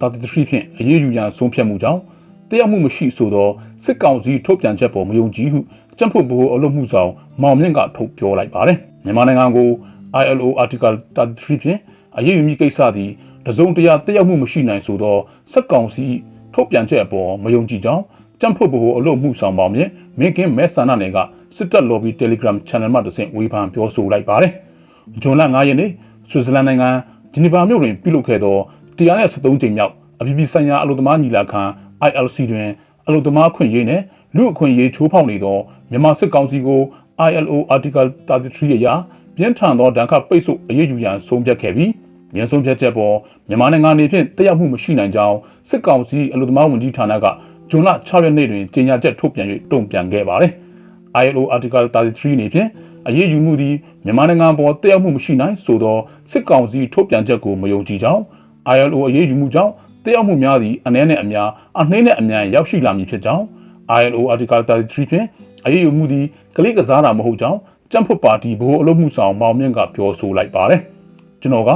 33ဖြင့်အရေးယူရန်ဆုံးဖြတ်မှုကြောင့်တရားမှုမရှိဆိုသောစစ်ကောင်စီထုတ်ပြန်ချက်ပေါ်မယုံကြည်ဟုကြံ့ဖို့ဘိုးအလုပ်မှုဆောင်မောင်မြင့်ကထုတ်ပြောလိုက်ပါတယ်မြန်မာနိုင်ငံကို ILO Article 33ဖြင့်အရေးယူမည့်ကိစ္စသည်တစုံတရာတရားမှုမရှိနိုင်ဆိုသောစစ်ကောင်စီထုတ်ပြန်ချက်အပေါ်မယုံကြည်ကြောင်းကြံ့ဖို့ဘိုးအလုပ်မှုဆောင်မောင်မြင့်မင်းကင်းမဲဆန္ဒနယ်ကစစ်တပ် lobby Telegram channel မှာတဆင့်ဝေဖန်ပြောဆိုလိုက်ပါတယ်ဂျွန်လ9ရက်နေ့ဆွစ်ဇာလန်နိုင်ငံဂျနီဗာမြို့တွင်ပြုလုပ်ခဲ့သော 173ကြိမ်မြောက်အပြည်ပြည်ဆိုင်ရာအလို့သမားညီလာခံ ILC တွင်အလို့သမားခွင့်ရေးနှင့်လူအခွင့်ရေးချိုးဖောက်နေသောမြန်မာစစ်ကောင်စီကို ILO Article 33အရပြင်းထန်သောဒဏ်ခတ်ပိတ်ဆို့အရေးယူရန်ဆုံးဖြတ်ခဲ့ပြီးရန်ဆုံးဖြတ်ချက်ပေါ်မြန်မာနိုင်ငံအနေဖြင့်တရားမှုမရှိနိုင်ကြောင်းစစ်ကောင်စီအလို့သမားဝန်ကြီးဌာနကဇွန်လ6ရက်နေ့တွင်ကြေညာချက်ထုတ်ပြန်၍တုံ့ပြန်ခဲ့ပါသည် ILO Article 33အနေဖြင့်အရေးယူမှုသည်မြန်မာနိုင်ငံပေါ်တရားမှုမရှိနိုင်ဆိုသောစစ်ကောင်စီထုတ်ပြန်ချက်ကိုမယုံကြည်ကြောင်း ILO အရေးယူမှုကြောင့်တရားမှုများသည့်အနည်းနဲ့အများအနှိမ့်နဲ့အမြန်ရောက်ရှိလာမည်ဖြစ်ကြောင်း ILO Article 33ဖြင့်အရေးယူမှုသည်ကလေးကစားတာမဟုတ်ကြောင်းကြံ့ဖွတ်ပါတီဘိုးအလုပ်မှုဆောင်မောင်မြင့်ကပြောဆိုလိုက်ပါတယ်ကျွန်တော်က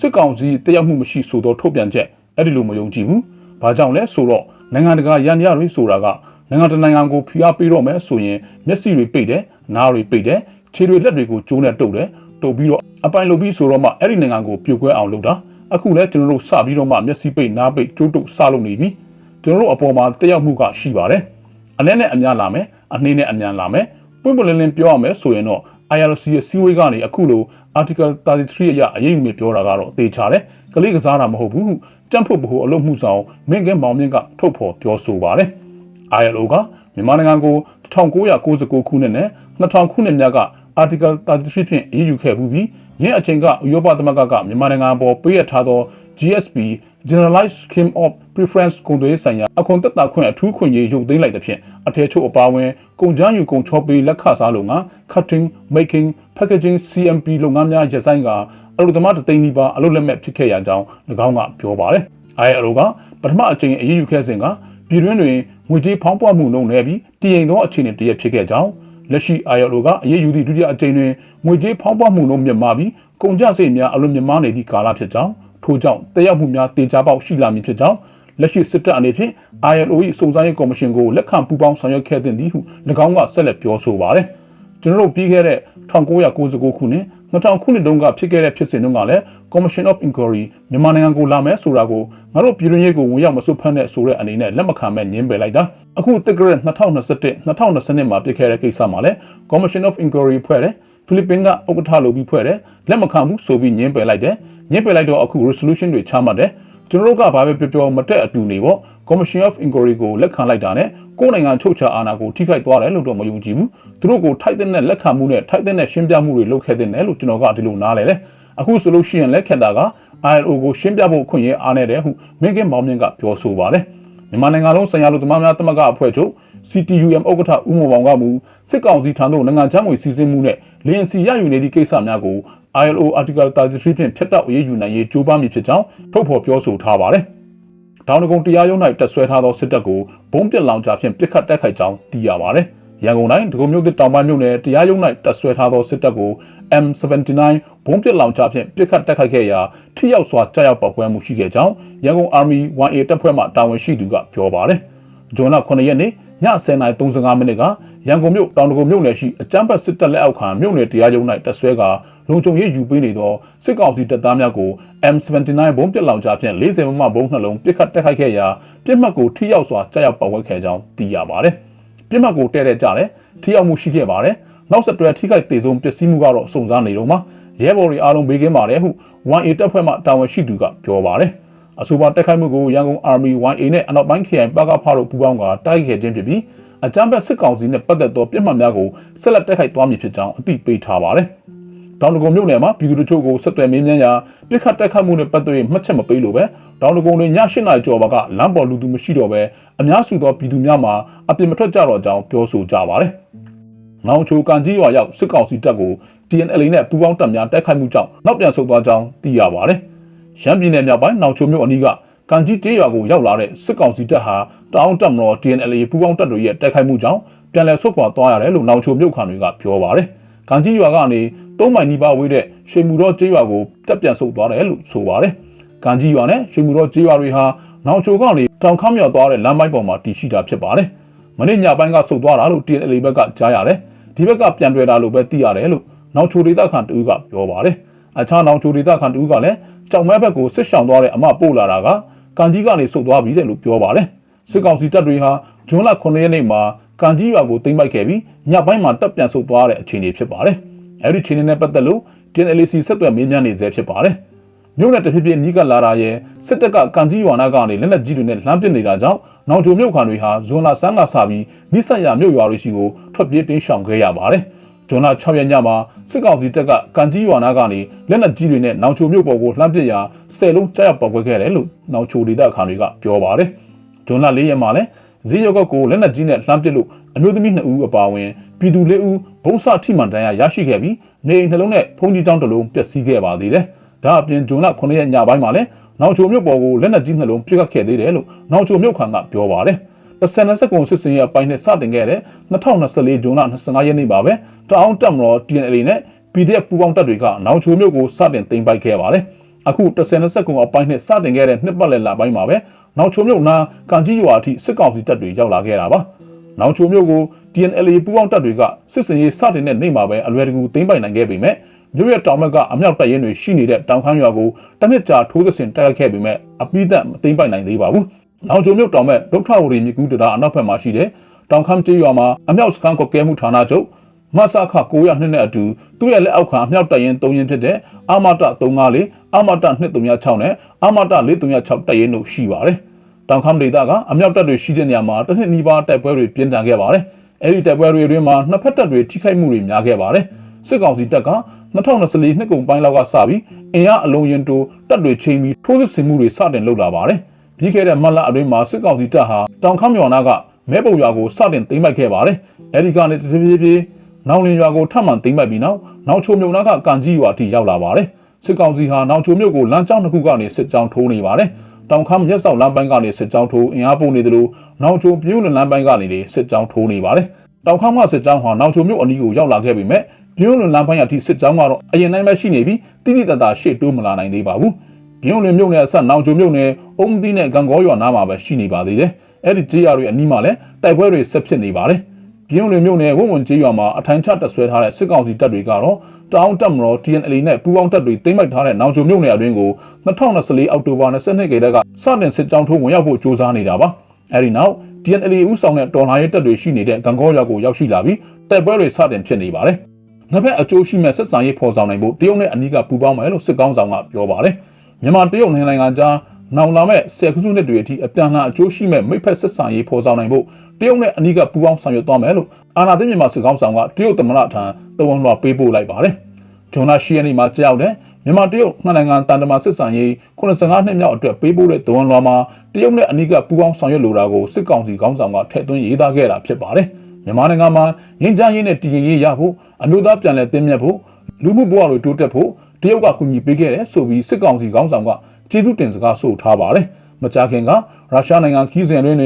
စစ်ကောင်စီတရားမှုမရှိဆိုသောထုတ်ပြန်ချက်အဲ့ဒီလိုမယုံကြည်ဘူး။ဘာကြောင့်လဲဆိုတော့နိုင်ငံတကာရန်ရတွေဆိုတာကနိုင်ငံတကာနိုင်ငံကိုဖိအားပေးတော့မယ်ဆိုရင်မျက်စိတွေပိတ်တယ်၊နားတွေပိတ်တယ်၊ခြေတွေလက်တွေကိုကျိုးနဲ့တုပ်တယ်။တုပ်ပြီးတော့အပိုင်လုပ်ပြီးဆိုတော့မှအဲ့ဒီနိုင်ငံကိုပြိုကွဲအောင်လုပ်တာ။ အခုလဲကျွန်တော်တို့စပြီးတော့မှမျက်စိပိတ်နားပိတ်ကျိုးတုပ်စလုပ်နေပြီ။ကျွန်တော်တို့အပေါ်မှာတက်ရောက်မှုကရှိပါတယ်။အနည်းနဲ့အများလာမယ်။အနှေးနဲ့အများလာမယ်။ပွင့်ပွင့်လင်းလင်းပြောရမယ်ဆိုရင်တော့ IRC ရဲ့စီးဝေးကနေအခုလို Article 33အရအရေးယူမြပြောတာကတော့သေချာတယ်။ကလေးကစားတာမဟုတ်ဘူး။ကြံ့ဖို့ဘဟုအလုပ်မှုဆောင်မင်းကဲမောင်မြင့်ကထုတ်ဖော်ပြောဆိုပါတယ်။ ILO ကမြန်မာနိုင်ငံကို1999ခုနှစ်နဲ့2000ခုနှစ်များက Article 33ဖြင့်အရေးယူခဲ့ပြီး ယင်းအချိန်ကဥရောပသမဂ္ဂကမြန်မာနိုင်ငံပေါ်ပေးရထားသော GSP Generalized Scheme of Preference ကုန်သွယ်ရေးဆိုင်ရာအခွန်သက်သာခွင့်အထူးခွင့်ရေးရုပ်သိမ်းလိုက်တဲ့ဖြင့်အထည်ချုပ်အပါအဝင်ကုန်ကြမ်းယူကုန်ချောပေးလက်ခစားလုပ်ငန်း cutting making packaging CMP လုပ်ငန်းများရပ်ဆိုင်းကအလုပ်သမားတသိန်းနီးပါးအလုပ်လက်မဲ့ဖြစ်ခဲ့ရကြောင်း၎င်းကပြောပါတယ်။ ILO ကပထမအကြိမ်အရေးယူခဲ့စဉ်ကပြည်တွင်းတွင်ငွေကြေးဖောင်းပွမှုနှုန်းနဲ့ပြီးတည်ငြိမ်သောအခြေအနေတရက်ဖြစ်ခဲ့ကြောင်း လက်ရှိ ILO ကအရေးယူသည့်ဒုတိယအကြိမ်တွင်ငွေကြေးဖောင်းပွမှုနှုန်းမြင့်မားပြီးကုန်ကျစရိတ်များအလွန်မြင့်မားနေသည့်ကာလဖြစ်ကြောင်းထို့ကြောင့်တက်ရောက်မှုများတင်ကြားပေါက်ရှိလာမည်ဖြစ်ကြောင်းလက်ရှိစစ်တပ်အနေဖြင့် ILO ၏စုံစမ်းရေးကော်မရှင်ကိုလက်ခံပူးပေါင်းဆောင်ရွက်ခဲ့တဲ့သည်ဟု၎င်းကဆက်လက်ပြောဆိုပါသည်ကျွန်တော်တို့ပြီးခဲ့တဲ့ 1999ခုနှစ်2000ခုနှစ်တုန်းကဖြစ်ခဲ့တဲ့ဖြစ်စဉ်တုန်းကလည်း Commission of Inquiry မြန်မာနိုင်ငံကိုလာမယ်ဆိုတာကိုငါတို့ပြည်တွင်းရေးကိုဝင်ရောက်မစွတ်ဖက်နဲ့ဆိုတဲ့အနေနဲ့လက်မခံမဲ့ညင်းပယ်လိုက်တာအခုတက်ကြရက်2021 2020မှာဖြစ်ခဲ့တဲ့ကိစ္စမှာလည်း Commission of Inquiry ဖွဲ့တယ်ဖိလစ်ပင်းကဥက္ကဋ္ဌလုပ်ပြီးဖွဲ့တယ်လက်မခံဘူးဆိုပြီးညင်းပယ်လိုက်တယ်ညင်းပယ်လိုက်တော့အခု resolution တွေချမှတ်တယ်ကျွန်တော်တို့ကဘာပဲပြောပြောမတက်အတူနေပေါ့ Commission of Inquiry ကိုလက်ခံလိုက်တာနဲ့ကိုယ်နိုင်ငံချုပ်ချာအာဏာကိုထိခိုက်သွားတယ်လို့တော့မယုံကြည်ဘူးသူတို့ကိုထိုက်တဲ့နဲ့လက်ခံမှုနဲ့ထိုက်တဲ့နဲ့ရှင်းပြမှုတွေလုပ်ခဲ့တဲ့နဲ့လို့ကျွန်တော်ကဒီလိုနားလဲတယ်အခုဆိုလို့ရှိရင်လက်ခက်တာက ILO ကိုရှင်းပြဖို့အခွင့်အရေးအားနေတယ်ဟုမင်းကင်းမောင်မြင့်ကပြောဆိုပါတယ်မြန်မာနိုင်ငံလုံးဆိုင်ရာလူသမားများတမကအဖွဲ့ချုပ် CTUM ဥက္ကဋ္ဌဦးမောင်ပေါင်ကမူစစ်ကောင်စီထံသို့နိုင်ငံခြားငွေစီစဉ်မှုနဲ့လင်းစီရယူနေသည့်ကိစ္စများကို ILO Article 33ဖြင့်ဖျက်တောက်အရေးယူနိုင်ရေးကြိုးပမ်းမည်ဖြစ်ကြောင်းထုတ်ဖော်ပြောဆိုထားပါတယ်။ ဒေါင်းဒဂုံတရားရုံး၌တက်ဆွဲထားသောစစ်တပ်ကိုဘုံပြက်လောင်ချဖြင့်ပစ်ခတ်တိုက်ခိုက်ကြောင်းသိရပါတယ်။ရန်ကုန်တိုင်းဒဂုံမြို့သစ်တောင်ပိုင်းမြို့နယ်တရားရုံး၌တက်ဆွဲထားသောစစ်တပ်ကို M79 ဘုံပြက်လောင်ချဖြင့်ပစ်ခတ်တိုက်ခိုက်ခဲ့ရာထိရောက်စွာကြားရောက်ပောက်ကွဲမှုရှိခဲ့ကြောင်းရန်ကုန် Army 1A တပ်ဖွဲ့မှတာဝန်ရှိသူကပြောပါတယ်။ ဂျွန်လ9ရက်နေ့ည10:35မိနစ်ကရန်ကုန်မြို့တောင်တကုံမြို့နယ်ရှိအကြမ်းဖက်စစ်တပ်လက်အောက်ခံမြို့နယ်တရားရုံး၌တပ်ဆွဲကလုံခြုံရေးယူပေးနေသောစစ်ကောင်စီတပ်သားများကို M79 ဘုံးပစ်လောင်ချဖြင့်40မမဘုံးနှလုံးပစ်ခတ်တိုက်ခိုက်ခဲ့ရာပြစ်မှတ်ကိုထိရောက်စွာကြားရောက်ပောက်ကွဲခဲ့ကြောင်းသိရပါတယ်။ပြစ်မှတ်ကိုတဲ့တဲ့ကြတယ်ထိရောက်မှုရှိခဲ့ပါတယ်။နောက်ဆက်တွဲထိခိုက်ဒေဆုံးပျက်စီးမှုကတော့စုံစမ်းနေတော့မှာရဲဘော်တွေအားလုံးဘေးကင်းပါတယ်ဟု 1A တပ်ဖွဲ့မှတာဝန်ရှိသူကပြောပါတယ်။ အဆိုပါတိုက်ခိုက်မှုကိုရန်ကုန် Army 1A နဲ့အနောက်ပိုင်းခရိုင်ပကဖားတို့ပူးပေါင်းကတိုက်ခိုက်ခြင်းဖြစ်ပြီးအကြမ်းဖက်စစ်ကောင်စီနဲ့ပတ်သက်သောပြစ်မှတ်များကိုဆက်လက်တိုက်ခိုက်သွားမည်ဖြစ်ကြောင်းအသိပေးထားပါတယ်။တောင်တကုံမြို့နယ်မှာပြည်သူတို့ချို့ကိုဆက်သွယ်မေးမြန်းရာပြစ်ခတ်တက်ခတ်မှုနဲ့ပတ်သက်ပြီးမှတ်ချက်မပေးလို့ပဲတောင်တကုံတွေည၈နာရီကျော်ပါကလမ်းပေါ်လူသူမရှိတော့ပဲအများစုသောပြည်သူများမှာအပြစ်မထွက်ကြတော့ကြောင်းပြောဆိုကြပါတယ်။နောင်ချိုကန်ကြီးရွာရောက်စစ်ကောင်စီတပ်ကို TNL နဲ့ပူးပေါင်းတပ်များတိုက်ခိုက်မှုကြောင့်နောက်ပြန်ဆုတ်သွားကြောင်းသိရပါတယ်။ ရှမ်းပြည်နယ်မြောက်ပိုင်းနောင်ချိုမြို့အနီးကကန်ကြီးတေးရွာကိုရောက်လာတဲ့စစ်ကောင်စီတပ်ဟာတောင်တပ်မတော် TNL ပူးပေါင်းတပ်တို့ရဲ့တိုက်ခိုက်မှုကြောင့်ပြန်လည်ဆုတ်ခွာသွားရတယ်လို့နောင်ချိုမြို့ခံတွေကပြောပါတယ်။ကန်ကြီးရွာကနေသုံးမိုင်နီးပါးဝေးတဲ့ရွှေမူတော်ကျေးရွာကိုတက်ပြန်ဆုတ်သွားတယ်လို့ဆိုပါတယ်။ကန်ကြီးရွာနဲ့ရွှေမူတော်ကျေးရွာတွေဟာနောင်ချိုကနေတောင်ခမ်းမြောက်သွားတဲ့လမ်းပိုင်းပေါ်မှာတည်ရှိတာဖြစ်ပါတယ်။မနေ့ညပိုင်းကဆုတ်သွားတာလို့ TNL ဘက်ကကြားရတယ်။ဒီဘက်ကပြန်တွေ့တာလို့ပဲသိရတယ်လို့နောင်ချိုဒေသခံတူကပြောပါတယ်။ အခြားနောင်ချိုဒေသခံတူကလည်းကြောင်မဲဘက်ကိုစစ်ဆောင်သွားတဲ့အမပို့လာတာကကန်ကြီးကနေဆုတ်သွားပြီတဲ့လို့ပြောပါတယ်။စစ်ကောင်စီတပ်တွေဟာဂျွန်လ9ရက်နေ့မှာကန်ကြီးရွာကိုသိမ်းပိုက်ခဲ့ပြီးညပိုင်းမှာတပ်ပြန်ဆုတ်သွားတဲ့အခြေအနေဖြစ်ပါတယ်။အဲဒီအခြေအနေနဲ့ပတ်သက်လို့ TNLC ဆက်သွယ်မေးမြန်းနေဆဲဖြစ်ပါတယ်။မြို့နယ်တဖြည်းဖြည်းနီးကပ်လာတာရဲ့စစ်တပ်ကကန်ကြီးရွာနာကနေလက်နက်ကြီးတွေနဲ့လှမ်းပစ်နေတာကြောင့်နောင်ချိုမြို့ခံတွေဟာဇွန်လဆန်းကစပြီးမိဆက်ရမြို့ရွာတွေရှိကိုထွက်ပြေးတင်းရှောင်ခဲ့ရပါတယ်။ ဇွန်လ6ရက်ညမှာစစ်ကောင်စီတပ်ကကန်ကြီးရွာနာကနေလက်နက်ကြီးတွေနဲ့နောင်ချိုမြို့ပေါ်ကိုလှမ်းပစ်ရာ၁၀လုံးကြားရောက်ပေါက်ကွဲခဲ့တယ်လို့နောင်ချိုဒေသခံတွေကပြောပါတယ်။ဇွန်လ၄ရက်မှာလည်းဈေးရောက်ကကိုလက်နက်ကြီးနဲ့လှမ်းပစ်လို့အမျိုးသမီး2ဦးအပါအဝင်ပြည်သူ၄ဦးဘုံစထိမှန်တန်းရရရှိခဲ့ပြီးနေအိမ်နှလုံးနဲ့ဖုန်ကြီးကျောင်းတစ်လုံးပျက်စီးခဲ့ပါသေးတယ်။ဒါအပြင်ဂျွန်လ9ရက်ညပိုင်းမှာလည်းနောင်ချိုမြို့ပေါ်ကိုလက်နက်ကြီးနှလုံးပြစ်ခတ်ခဲ့သေးတယ်လို့နောင်ချိုမြို့ခံကပြောပါတယ်။ တစ်ဆယ်နှစ်စက္ကွန်စစ်စင်ရဲ့အပိုင်းနဲ့စတင်ခဲ့တဲ့2024ဂျွန်လ25ရက်နေ့ပါပဲတအောင်းတက်မတော် TNL နဲ့ PDF ပူးပေါင်းတပ်တွေကနောင်ချိုမြို့ကိုစတင်သိမ်းပိုက်ခဲ့ပါတယ်။အခုတစ်ဆယ်နှစ်စက္ကွန်အပိုင်းနဲ့စတင်ခဲ့တဲ့နှစ်ပတ်လည်လပိုင်းမှာပဲနောင်ချိုမြို့နာကန်ကြီးရွာအထိစစ်ကောင်စီတပ်တွေရောက်လာခဲ့တာပါ။နောင်ချိုမြို့ကို TNL ပူးပေါင်းတပ်တွေကစစ်စင်ရေးစတင်တဲ့နေ့မှာပဲအလွယ်တကူသိမ်းပိုက်နိုင်ခဲ့ပေမဲ့မြို့ရဲ့တောင်ဘက်ကအမြောက်တပ်ရင်းတွေရှိနေတဲ့တောင်ခမ်းရွာကိုတနစ်ကြာထိုးစစ်ဆင်တိုက်ခိုက်ခဲ့ပေမဲ့အပိသက်မသိမ်းပိုက်နိုင်သေးပါဘူး။ နောင်ချိုမြို့တောင်ဘက်ဒုက္ခဝရီမြကူတရာအနောက်ဘက်မှာရှိတဲ့တောင်ခမ်းကျေးရွာမှာအမြောက်စခန်းကွက်ကဲမှုဌာနချုပ်မဆခ900နှစ်နဲ့အတူသူ့ရဲ့လက်အောက်ခံအမြောက်တပ်ရင်း3ရင်းဖြစ်တဲ့အာမတ354အာမတ236နဲ့အာမတ436တပ်ရင်းတို့ရှိပါတယ်။တောင်ခမ်းဒေသကအမြောက်တပ်တွေရှိတဲ့နေရာမှာတစ်နှစ်နီးပါးတိုက်ပွဲတွေပြင်းထန်ခဲ့ပါတယ်။အဲဒီတိုက်ပွဲတွေအတွင်းမှာနှစ်ဖက်တပ်တွေထိခိုက်မှုတွေများခဲ့ပါတယ်။စစ်ကောင်စီတပ်က2024နှစ်ကုန်ပိုင်းလောက်ကစပြီးအင်အားအလုံးရင်တိုးတပ်တွေချိန်ပြီးထိုးစစ်ဆင်မှုတွေစတင်လုပ်လာပါတယ်။ ပြီးခဲ့တဲ့မတ်လအတွင်းမှာစစ်ကောင်စီတပ်ဟာတောင်ခမ်းမြော်နာကမဲပုံရွာကိုစတင်သိမ်းပိုက်ခဲ့ပါတယ်။အဲဒီကနေတဖြည်းဖြည်းဖြည်းနောင်လင်ရွာကိုထပ်မံသိမ်းပိုက်ပြီးနောက်နောက်ချိုမြုံနာကကန်ကြီးရွာထိရောက်လာပါတယ်။စစ်ကောင်စီဟာနောက်ချိုမြို့ကိုလမ်းကြောင်းတစ်ခုကနေစစ်ကြောင်းထိုးနေပါတယ်။တောင်ခမ်းရက်ဆောက်လမ်းပိုင်းကနေစစ်ကြောင်းထိုးအင်အားပုံနေတယ်လို့နောက်ချိုပြိုးလလမ်းပိုင်းကနေစစ်ကြောင်းထိုးနေပါတယ်။တောင်ခမ်းကစစ်ကြောင်းဟာနောက်ချိုမြို့အနီးကိုရောက်လာခဲ့ပေမဲ့ပြိုးလလမ်းပိုင်းအထိစစ်ကြောင်းကတော့အရင်တိုင်းပဲရှိနေပြီးတိတိတတ်တာရှေ့တိုးမလာနိုင်သေးပါဘူး။ ပြိုးလမြို့နယ်အဆက်နောက်ချိုမြို့နယ်အုံးတီးနဲ့ဂံကောရွာနားမှာပဲရှိနေပါသေးတယ်။အဲ့ဒီကြေးရွာတွေအနီးမှာလည်းတိုက်ပွဲတွေဆက်ဖြစ်နေပါတယ်။ပြင်းလွင်မြို့နယ်ဝုံဝန်ကျေးရွာမှာအထိုင်ချတပ်ဆွဲထားတဲ့စစ်ကောင်စီတပ်တွေကတော့တောင်းတပ်မတော် TNL နဲ့ပူးပေါင်းတပ်တွေတိမ့်မိုက်ထားတဲ့နောင်ချိုမြို့နယ်အတွင်းကို2024အောက်တိုဘာ22ရက်ကစတင်စစ်ကြောင်းထိုးဝင်ရောက်ဖို့ကြိုးစားနေတာပါ။အဲဒီနောက် TNL ဦးဆောင်တဲ့တော်လှန်ရေးတပ်တွေရှိနေတဲ့ဂံကောရွာကိုရောက်ရှိလာပြီးတိုက်ပွဲတွေစတင်ဖြစ်နေပါတယ်။နှစ်ဖက်အကျိုးရှိမဲ့ဆက်ဆံရေးဖော်ဆောင်နိုင်ဖို့တရုတ်နဲ့အနီးကပူးပေါင်းမယ်လို့စစ်ကောင်းဆောင်ကပြောပါတယ်။ မြန်မာတရုတ်နိုင်ငံကြားနောင်လာမဲ့ဆယ်ခုစုနှစ်တွေအထိအပြန်အလှန်အကျိုးရှိမဲ့မိဖက်ဆက်ဆံရေးဖော်ဆောင်နိုင်ဖို့တရုတ်နဲ့အနီးကပူးပေါင်းဆောင်ရွက်သွားမယ်လို့အာဏာသိမ်းမြန်မာစစ်ကောင်ဆောင်ကတရုတ်သမ္မတထံတဝန်လွှာပေးပို့လိုက်ပါတယ်။ဂျွန်လာရှိယန်နီမှာကြောက်တဲ့မြန်မာတရုတ်နှစ်နိုင်ငံတန်တမာစစ်ဆန်ရေး85နှစ်မြောက်အတွက်ပေးပို့တဲ့တဝန်လွှာမှာတရုတ်နဲ့အနီးကပူးပေါင်းဆောင်ရွက်လိုတာကိုစစ်ကောင်စီခေါင်းဆောင်ကထည့်သွင်းရေးသားခဲ့တာဖြစ်ပါတယ်။မြန်မာနိုင်ငံမှာငင်းချရေးနဲ့တည်ငြိမ်ရေးရဖို့အမျိုးသားပြန်လည်သိမ်းမြတ်ဖို့လူမှုဘဝတွေတိုးတက်ဖို့ တရုတ်ကကူညီပေးခဲ့တယ်ဆိုပြီးစစ်ကောင်စီခေါင်းဆောင်ကကျေးဇူးတင်စကားဆိုထားပါတယ်။မကြာခင်ကရုရှားနိုင်ငံခီးစဉ်တွင်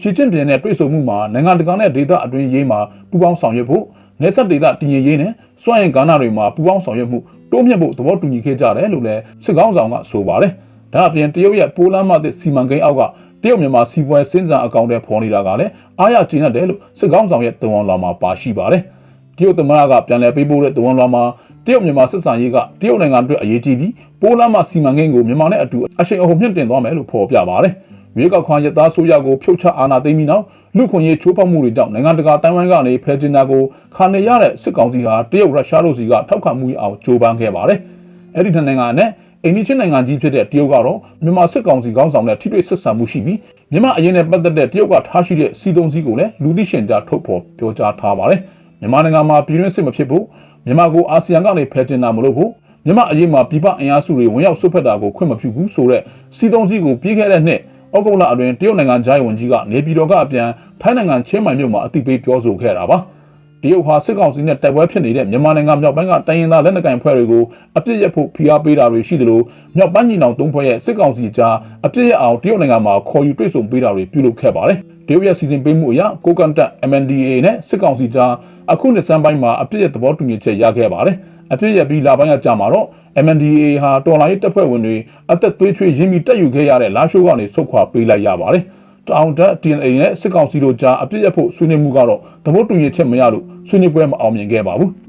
ချီချင်းပြည်နယ်တွေ့ဆုံမှုမှာနိုင်ငံတကာနဲ့ဒေသအတွင်းရေးမှာပူးပေါင်းဆောင်ရွက်ဖို့နေဆက်ဒေသတည်ငြိမ်ရေးနဲ့စွမ်းအင်ကဏ္ဍတွေမှာပူးပေါင်းဆောင်ရွက်မှုတိုးမြင့်ဖို့သဘောတူညီခဲ့ကြတယ်လို့လည်းစစ်ကောင်းဆောင်ကဆိုပါတယ်။ဒါအပြင်တရုတ်ရဲ့ပိုလန်မှသစ်စီမံကိန်းအောက်ကတရုတ်မြန်မာစီးပွားစင်းစံအကောင့်တွေဖော်နေတာကလည်းအားရကျင်းတယ်လို့စစ်ကောင်းဆောင်ရဲ့တဝန်လာမှာပါရှိပါတယ်။တရုတ်သမ္မတကပြန်လည်ပေးပို့တဲ့တဝန်လာမှာ တရုတ်မြန်မာစစ်ဆန်ရေးကတရုတ်နိုင်ငံအတွက်အရေးကြီးပြီးပိုလန်မှစီမံကိန်းကိုမြန်မာနဲ့အတူအရှိန်အဟုန်မြင့်တင်သွားမယ်လို့ဖော်ပြပါတယ်။မြေကောက်ခွန်ရသားဆိုရကိုဖြုတ်ချအာဏာသိမ်းပြီးနောက်လူခွန်ရေးချိုးဖောက်မှုတွေကြောင့်နိုင်ငံတကာတိုင်ဝမ်ကနေဖယ်ကျင်တာကိုခါနေရတဲ့စစ်ကောင်စီဟာတရုတ်ရုရှားတို့စီကထောက်ခံမှုအောင်ကြိုးပမ်းခဲ့ပါတယ်။အဲ့ဒီနှစ်နိုင်ငံနဲ့အိန္ဒိချင်းနိုင်ငံကြီးဖြစ်တဲ့တရုတ်ကတော့မြန်မာစစ်ကောင်စီခေါင်းဆောင်တဲ့ထိတွေ့ဆက်ဆံမှုရှိပြီးမြန်မာအရင်နဲ့ပတ်သက်တဲ့တရုတ်ကထားရှိတဲ့စီတုံးစည်းကိုလည်းလူသိရှင်ကြားထုတ်ဖော်ပြောကြားထားပါတယ်။မြန်မာနိုင်ငံမှာပြည်တွင်းစစ်မဖြစ်ဖို့ မြန်မာကိုအာဆီယံကနေဖယ်တင်တာမလို့ဘူးမြန်မာအရေးမှာပြည်ပအင်အားစုတွေဝင်ရောက်ဆွတ်ဖက်တာကိုခွင့်မပြုဘူးဆိုတော့စီတုံးစီကိုပြီးခဲ့တဲ့နှစ်ဩဂုတ်လအတွင်းတရုတ်နိုင်ငံဂျိုင်းဝန်ကြီးကနေပြည်တော်ကအပြန်ထိုင်းနိုင်ငံချင်းမိုင်မြို့မှာအသိပေးပြောဆိုခဲ့တာပါ တရုတ်ဟာစစ်ကောင်စီနဲ့တိုက်ပွဲဖြစ်နေတဲ့မြန်မာနိုင်ငံမြောက်ပိုင်းကတိုင်းရင်းသားလက်နက်ကိုင်ဖွဲ့တွေကိုအပြစ်ရဖို့ဖိအားပေးတာတွေရှိတယ်လို့မြောက်ပိုင်းညီနောင်သုံးဖွဲ့ရဲ့စစ်ကောင်စီကြားအပြစ်ရအောင်တရုတ်နိုင်ငံမှာခေါ်ယူတွေ့ဆုံပေးတာတွေပြုလုပ်ခဲ့ပါတယ်တရုတ်ရဲ့စီစဉ်ပေးမှုအရကိုကန်တက် MNDAA နဲ့စစ်ကောင်စီကြားအခုနှစ်စမ်းပိုင်းမှာအပြစ်ရသဘောတူညီချက်ရခဲ့ပါတယ်အပြစ်ရပြီးလာပိုင်းကကြာမှာတော့ MNDAA ဟာတော်လိုင်းတပ်ဖွဲ့ဝင်တွေအသက်သွေးချွေးရင်းမိတက်ယူခဲ့ရတဲ့လာရှိုးကနေဆုတ်ခွာပေးလိုက်ရပါတယ်။ တောင်တက် TNA နဲ့စစ်ကောင်စီတို့ကြားအပြစ်ရဖို့ဆွေးနွေးမှုကတော့သဘောတူညီချက်မရလို့ဆွေးနွေးပွဲမအောင်မြင်ခဲ့ပါဘူး။